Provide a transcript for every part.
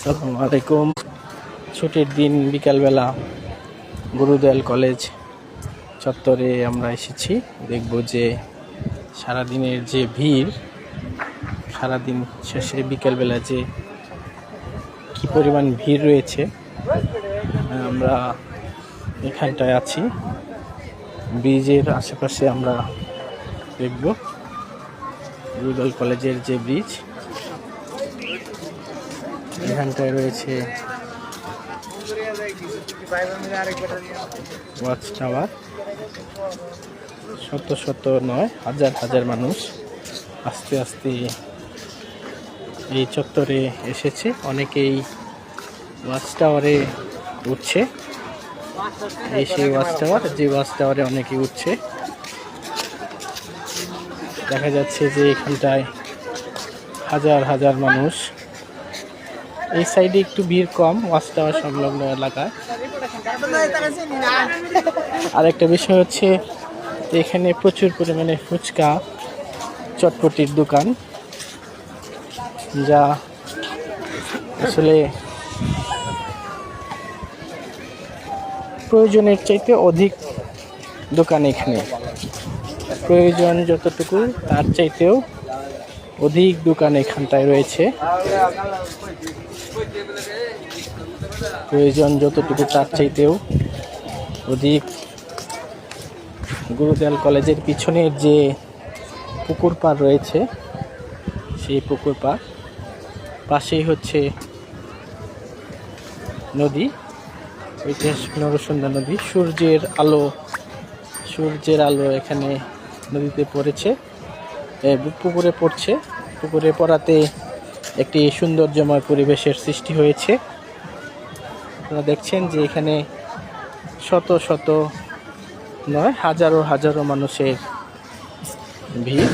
আসসালামু আলাইকুম। ছুটির দিন বিকালবেলা গুরুদয়াল কলেজ চত্বরে আমরা এসেছি। দেখব যে সারাদিনের যে ভিড়, সারাদিন শেষে বিকালবেলা যে কি পরিমাণ ভিড় রয়েছে, আমরা এখানটায় আছি। ব্রিজের আশেপাশে আমরা দেখব। গুরুদয়াল কলেজের যে ব্রিজ এখানটায় রয়েছে ওয়াচ টাওয়ার শত শত নয়, হাজার হাজার মানুষ আস্তে আস্তে এই চত্বরে এসেছে। অনেকেই ওয়াচ টাওয়ারে উঠছে। এই সেই ওয়াচ টাওয়ার যে ওয়াচ টাওয়ারে অনেকে উঠছে। দেখা যাচ্ছে যে এখানটায় হাজার হাজার মানুষ এই সাইডে একটু ভিড় কম ওয়াচ টাওয়ার সংলগ্ন এলাকায় আর একটা বিষয় হচ্ছে, এখানে প্রচুর পরিমাণে ফুচকা চটপটির দোকান, যা আসলে প্রয়োজনের চাইতে অধিক দোকান এখানে। প্রয়োজন যতটুকু, তার চাইতেও অধিক দোকান এখানটায় রয়েছে। প্রয়োজন যতটুকু তার চাইতেও অধিক গুরুদয়াল কলেজের পিছনের যে পুকুর পাড় রয়েছে, সেই পুকুর পাড় পাশেই হচ্ছে নদী, ঐতিহাসিক নরসুন্দা নদী। সূর্যের আলো সূর্যের আলো এখানে নদীতে পড়েছে। পুকুরে পড়ছে। পুকুরে পড়াতে একটি সৌন্দর্যময় পরিবেশের সৃষ্টি হয়েছে। আপনারা দেখছেন যে এখানে শত শত নয়, হাজারো হাজারো মানুষের ভিড়।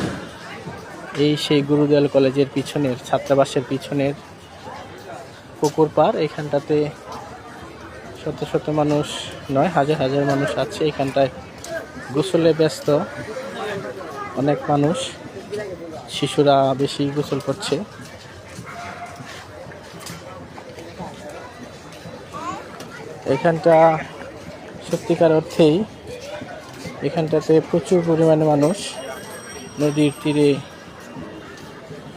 এই সেই গুরুদয়াল কলেজের পিছনের, ছাত্রাবাসের পিছনের পুকুর পাড় এখানটাতে শত শত মানুষ নয়, হাজার হাজার মানুষ আছে। এখানটায় গোসলে ব্যস্ত অনেক মানুষ। শিশুরা বেশি গোসল করছে। এখানটা সত্যিকার অর্থেই এখানটাতে প্রচুর পরিমাণে মানুষ নদীর তীরে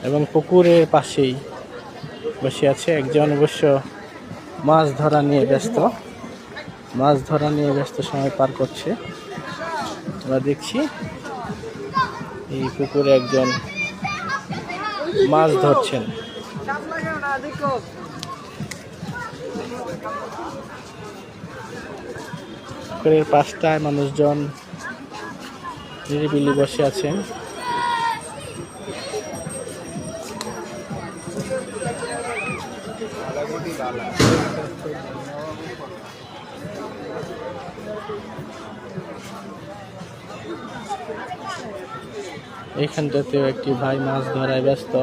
এবং পুকুরের পাশেই বসে আছে। একজন অবশ্য মাছ ধরা নিয়ে ব্যস্ত। মাছ ধরা নিয়ে ব্যস্ত সময় পার করছে। আমরা দেখছি এই পুকুরে একজন মাছ ধরছেন। পুকুরের পাশটায় মানুষজন নিরিবিলি বসে আছেন এইখানটাতেও একটি ভাই মাছ ধরায় ব্যস্ত।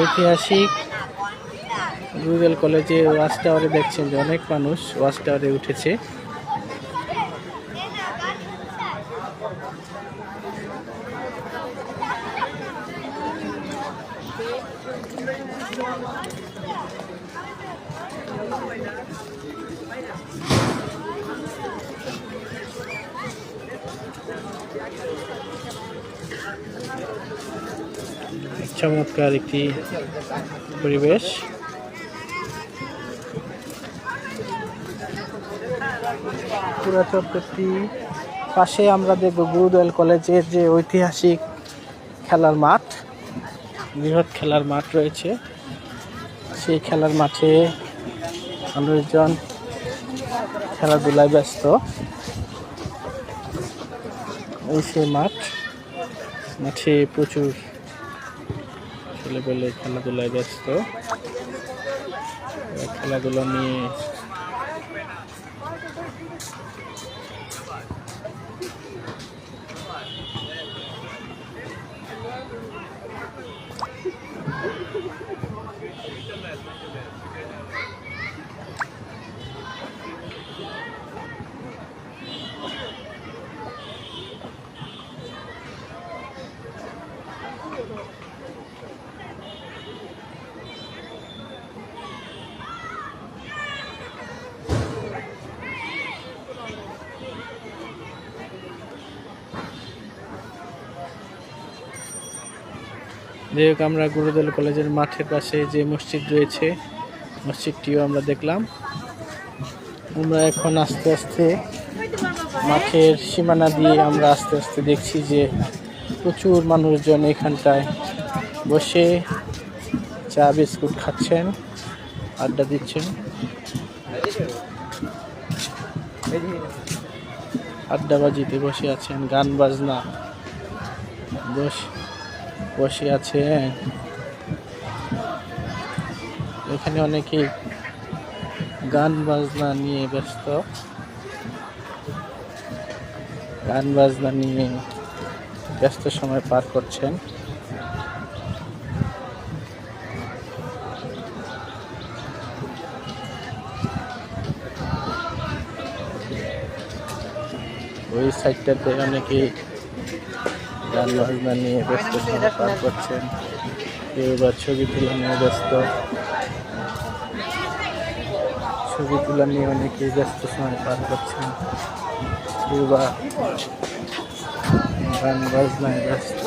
ঐতিহাসিক রুরাল কলেজে ওয়াচ টাওয়ারে দেখছেন যে অনেক মানুষ ওয়াচ টাওয়ারে উঠেছে। চমৎকার একটি পরিবেশ। পুরো পাশে আমরা দেখব গুরুদয়াল কলেজের যে ঐতিহাসিক খেলার মাঠ, বৃহৎ খেলার মাঠ রয়েছে। সেই খেলার মাঠে মানুষজন খেলাধুলায় ব্যস্ত। এই সেই মাঠ, মাঠে প্রচুর ছেলেপেলে খেলাধুলায় ব্যস্ত। খেলাধুলা নিয়ে যাই হোক, আমরা গুরুদল কলেজের মাঠের পাশে যে মসজিদ রয়েছে, মসজিদটিও আমরা দেখলাম। আমরা এখন আস্তে আস্তে মাঠের সীমানা দিয়ে আমরা আস্তে আস্তে দেখছি যে প্রচুর মানুষজন এখানটায় বসে চা, বিস্কুট খাচ্ছেন, আড্ডা দিচ্ছেন। আড্ডাবাজিতে বসে আছেন, গান, বাজনা বস বসে আছে। এখানে অনেকে গান বাজনা নিয়ে ব্যস্ত। গান বাজনা নিয়ে ব্যস্ত সময় পার করছেন। ওই সাইডটাতে অনেকেই গান নিয়ে ব্যস্ত সময় পার করছেন। কেউ বা ছবি তোলা নিয়ে ব্যস্ত। ছবি তোলা নিয়ে অনেকেই ব্যস্ত সময় পার করছেন। কেউ বা গান বাজনায় ব্যস্ত।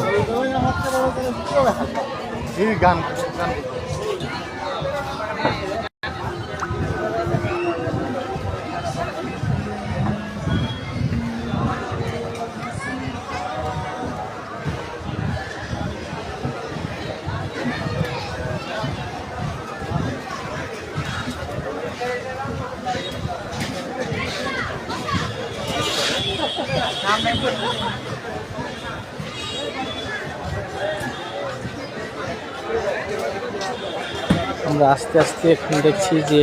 গান গান। আস্তে আস্তে এখন দেখছি যে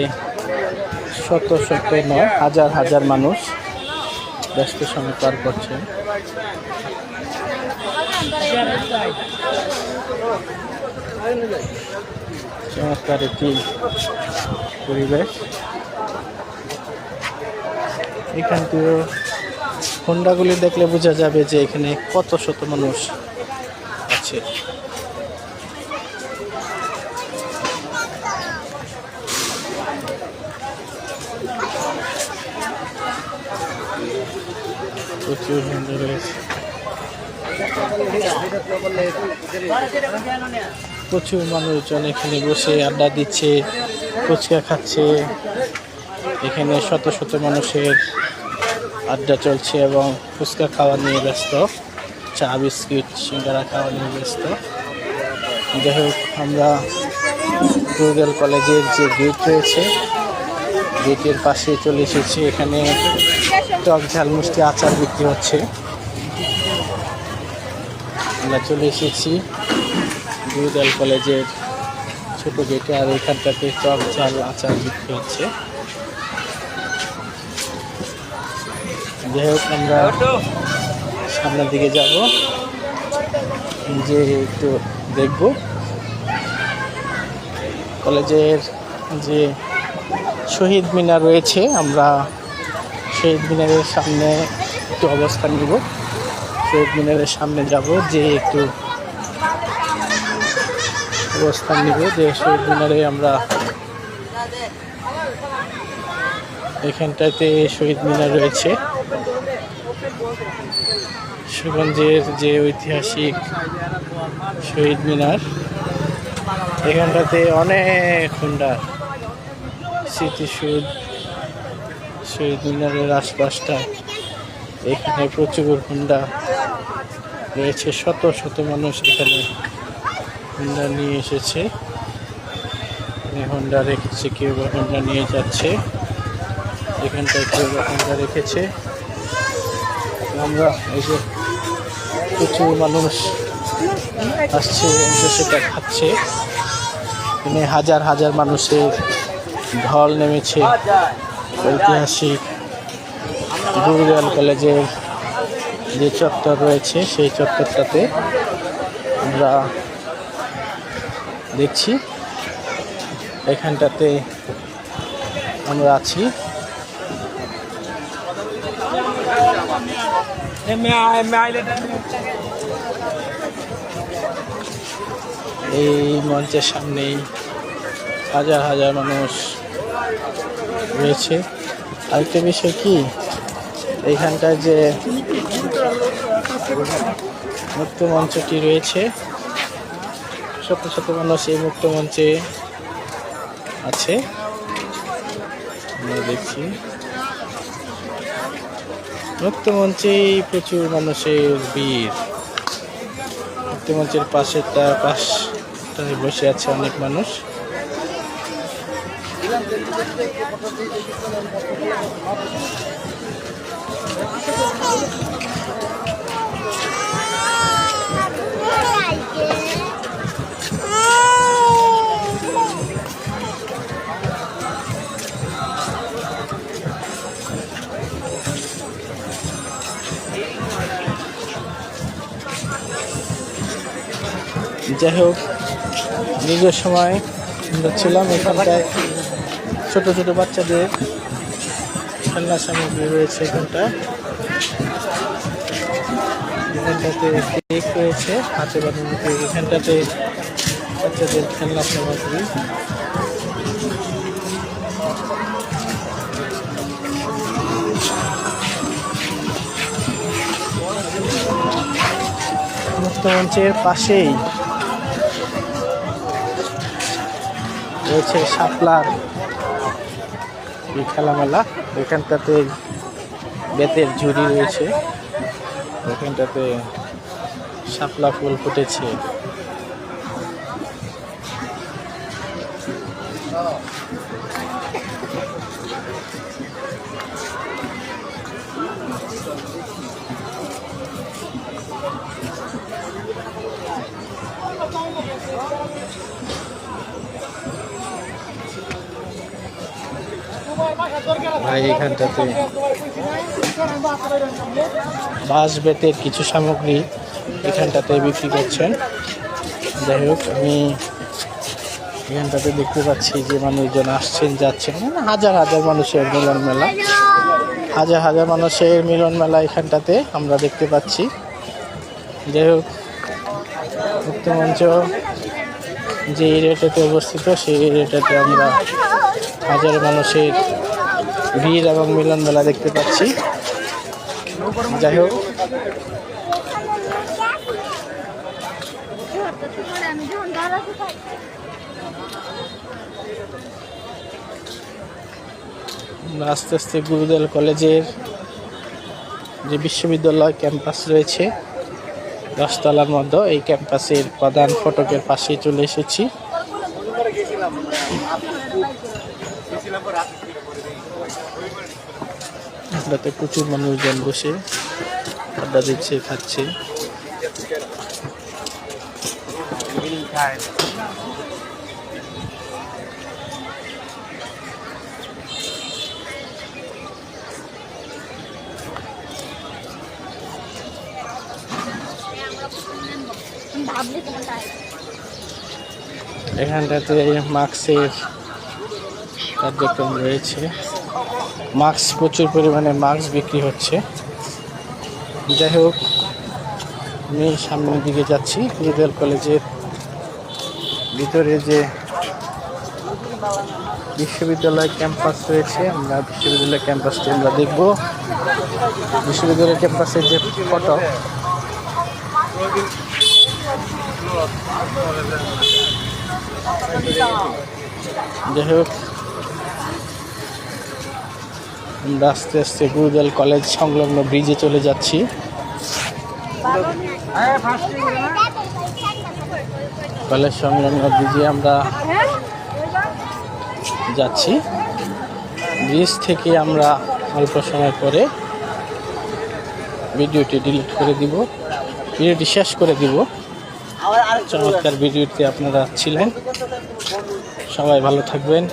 শত শত নয় হাজার হাজার মানুষ ব্যস্ত সময় পার করছেন চমৎকার একটি পরিবেশ। এখানটিও হোন্ডাগুলি দেখলে বোঝা যাবে যে এখানে কত শত মানুষ আছে। প্রচুর হোন্ডা রয়েছে প্রচুর মানুষজন এখানে বসে আড্ডা দিচ্ছে, ফুচকা খাচ্ছে। এখানে শত শত মানুষের আড্ডা চলছে এবং ফুচকা খাওয়া নিয়ে ব্যস্ত। চা, বিস্কিট, সিঙ্গারা খাওয়া নিয়ে ব্যস্ত। যাই হোক, আমরা রুরাল কলেজের যে গেট রয়েছে গেটের পাশে চলে এসেছি। এখানে টক ঝাল মিষ্টি আচার বিক্রি হচ্ছে। আমরা চলে এসেছি গুরুদাল কলেজের ছোট গেটে, আর এখানটাতে টক ঝাল আচার বিক্রি হচ্ছে। যাই আমরা সামনের দিকে যাব। যে একটু দেখব। কলেজের যে শহীদ মিনার রয়েছে, আমরা শহীদ মিনারের সামনে একটু অবস্থান নিব। শহীদ মিনারের সামনে যাব, যে একটু অবস্থান নিব, যে শহীদ মিনারে আমরা এখানটাতে শহীদ মিনার রয়েছে। সুগঞ্জের যে ঐতিহাসিক শহীদ মিনার এখানটাতে অনেক হুন্ডার, স্মৃতিসৌধ শহীদ মিনারের আশপাশটা। এখানে প্রচুর হুন্ডা রয়েছে, শত শত মানুষ এখানে হুন্ডা নিয়ে এসেছে। হুন্ডা রেখেছে, কেউ বা হুন্ডা নিয়ে যাচ্ছে। এখানটায় কেউ বা হুন্ডা রেখেছে। আমরা এই যে প্রচুর মানুষ আসছে সেটা খাচ্ছে। এখানে হাজার হাজার মানুষের ঢল নেমেছে। ঐতিহাসিক গুরুদয়াল কলেজের যে চত্বর রয়েছে, সেই চত্বরটাতে আমরা দেখছি। এখানটাতে আমরা আছি। এই মঞ্চের সামনেই হাজার হাজার মানুষ রয়েছে। আরেকটা বিষয় কি? এইখানটায় যে মুক্ত মঞ্চটি রয়েছে, শত শত মানুষ এই মুক্ত মঞ্চে আছে। দেখছি। মুক্ত মঞ্চেই প্রচুর মানুষের ভিড়। মুক্ত মঞ্চের পাশেটা পাশটায় বসে আছে অনেক মানুষ। যাই হোক দীর্ঘ সময় আমরা ছিলাম এখানটায়। ছোট ছোট বাচ্চাদের খেলনা সামগ্রী রয়েছে এখানটা। এখানটাতে কেক রয়েছে, হাতে বানানো কেক। এখানটাতে বাচ্চাদের খেলনা সামগ্রী। মুক্ত মঞ্চের পাশেই রয়েছে শাপলার। এই খেলামেলা। এখানটাতে বেতের ঝুড়ি রয়েছে। এখানটাতে শাপলা ফুল ফুটেছে। ভাই, এখানটাতে বাঁশ বেতের কিছু সামগ্রী এখানটাতে বিক্রি করছেন। যাই হোক, আমি এখানটাতে দেখতে পাচ্ছি যে মানুষজন আসছেন, যাচ্ছেন। মানে হাজার হাজার মানুষের মিলন মেলা। হাজার হাজার মানুষের মিলন মেলা এখানটাতে আমরা দেখতে পাচ্ছি। যাই হোক মুক্তমঞ্চ যে এরিয়াটাতে অবস্থিত, সেই এরিয়াটাতে আমরা হাজার মানুষের ভিড় এবং মিলন মেলা দেখতে পাচ্ছি। যাই হোক। আস্তে আস্তে গুরুদেল কলেজের যে বিশ্ববিদ্যালয় ক্যাম্পাস রয়েছে দশতলার মধ্যে এই ক্যাম্পাসের প্রধান ফটকের পাশে চলে এসেছি। এটাতে প্রচুর মানুষজন বসে আড্ডা দিচ্ছে খাচ্ছে। এখানটাতে মাস্কের কার্যক্রম রয়েছে। মাস্ক, প্রচুর পরিমাণে মাস্ক বিক্রি হচ্ছে। যাই হোক আমি সামনের দিকে যাচ্ছি গুরুদেল কলেজের ভিতরে যে বিশ্ববিদ্যালয় ক্যাম্পাস রয়েছে, আমরা বিশ্ববিদ্যালয় ক্যাম্পাসটি আমরা দেখব। বিশ্ববিদ্যালয় ক্যাম্পাসের যে ফটো, যাই হোক আমরা আস্তে আস্তে গুরুদেল কলেজ সংলগ্ন ব্রিজে চলে যাচ্ছি। কলেজ সংলগ্ন ব্রিজে আমরা যাচ্ছি। ব্রিজ থেকে আমরা অল্প সময় পরে ভিডিওটি ডিলিট করে দিব। ভিডিওটি শেষ করে দিব। চমৎকার ভিডিওতে আপনারা ছিলেন। সবাই ভালো থাকবেন।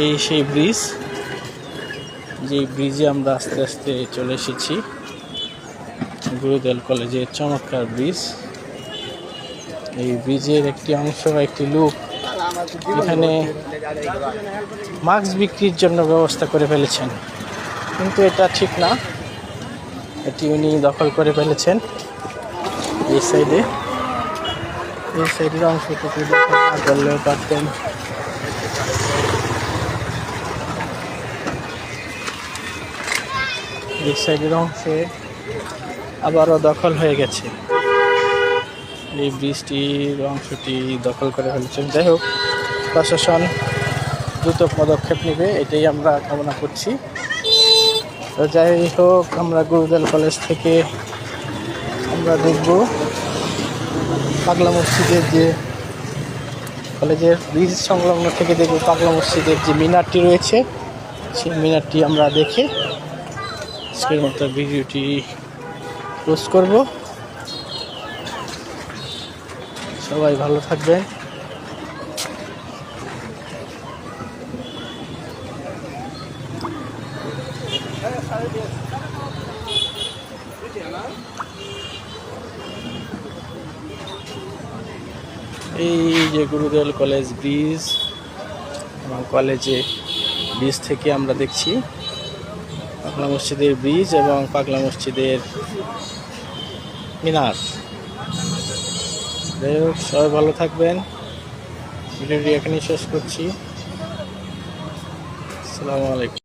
এই সেই ব্রিজ যে ব্রিজে আমরা আস্তে আস্তে চলে এসেছি, গুরুদেল কলেজের চমৎকার ব্রিজ এই ব্রিজের একটি অংশ একটি লুক এখানে মাস্ক বিক্রির জন্য ব্যবস্থা করে ফেলেছেন। কিন্তু এটা ঠিক না। এটি উনি দখল করে ফেলেছেন। এই সাইডে এই সাইডের অংশটুকু দখল না করলেও পারতেন। এই সাইডের অংশে আবারও দখল হয়ে গেছে। এই বৃষ্টির অংশটি দখল করে ফেলেছে। যাই হোক, প্রশাসন দ্রুত পদক্ষেপ নেবে, এটাই আমরা কামনা করছি। তো যাই হোক, আমরা গুরুদল কলেজ থেকে আমরা দেখব পাগলা মসজিদের যে কলেজের ব্রিজ সংলগ্ন থেকে দেখব পাগলা মসজিদের যে মিনারটি রয়েছে, সেই মিনারটি আমরা দেখে আজকের মতো ভিডিওটি পোস্ট করব। সবাই ভালো থাকবেন। এই যে গুরুদেল কলেজ ব্রিজ, এবং কলেজে ব্রিজ থেকে আমরা দেখছি। পাগলা মসজিদের ব্রিজ এবং পাগলা মসজিদের মিনার। যাই হোক, সবাই ভালো থাকবেন। ভিডিওটি এখানেই শেষ করছি। আসসালামু আলাইকুম।